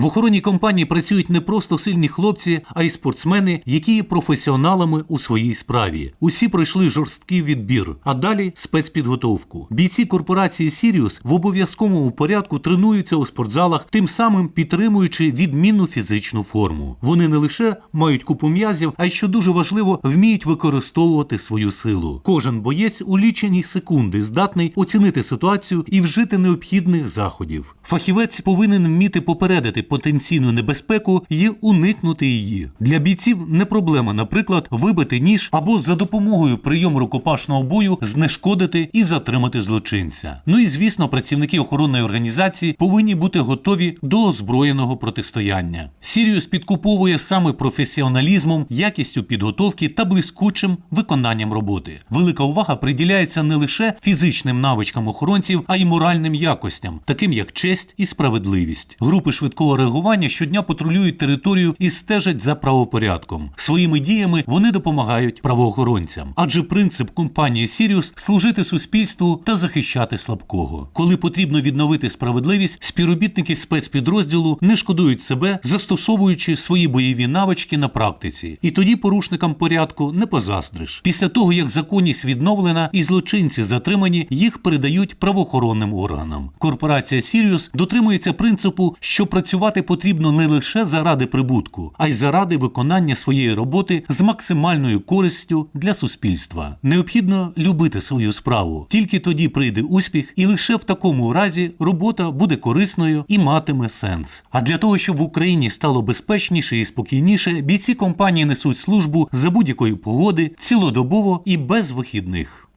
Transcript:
В охоронній компанії працюють не просто сильні хлопці, а й спортсмени, які є професіоналами у своїй справі. Усі пройшли жорсткий відбір, а далі спецпідготовку. Бійці корпорації Сіріус в обов'язковому порядку тренуються у спортзалах, тим самим підтримуючи відмінну фізичну форму. Вони не лише мають купу м'язів, а й що дуже важливо, вміють використовувати свою силу. Кожен боєць у лічені секунди здатний оцінити ситуацію і вжити необхідних заходів. Фахівець повинен вміти попередити потенційну небезпеку і уникнути її. Для бійців не проблема, наприклад, вибити ніж або за допомогою прийому рукопашного бою знешкодити і затримати злочинця. Ну і звісно, працівники охоронної організації повинні бути готові до озброєного протистояння. Сіріус підкуповує саме професіоналізмом, якістю підготовки та блискучим виконанням роботи. Велика увага приділяється не лише фізичним навичкам охоронців, а й моральним якостям, таким як честь і справедливість. Групи швидкого реагування щодня патрулюють територію і стежать за правопорядком. Своїми діями вони допомагають правоохоронцям, адже принцип компанії Сіріус служити суспільству та захищати слабкого. Коли потрібно відновити справедливість, співробітники спецпідрозділу не шкодують себе, застосовуючи свої бойові навички на практиці. І тоді порушникам порядку не позаздриш. Після того, як законність відновлена і злочинці затримані, їх передають правоохоронним органам. Корпорація Сіріус дотримується принципу, що працювати потрібно не лише заради прибутку, а й заради виконання своєї роботи з максимальною користю для суспільства. Необхідно любити свою справу. Тільки тоді прийде успіх, і лише в такому разі робота буде корисною і матиме сенс. А для того, щоб в Україні стало безпечніше і спокійніше, бійці компанії несуть службу за будь-якої погоди, цілодобово і без вихідних.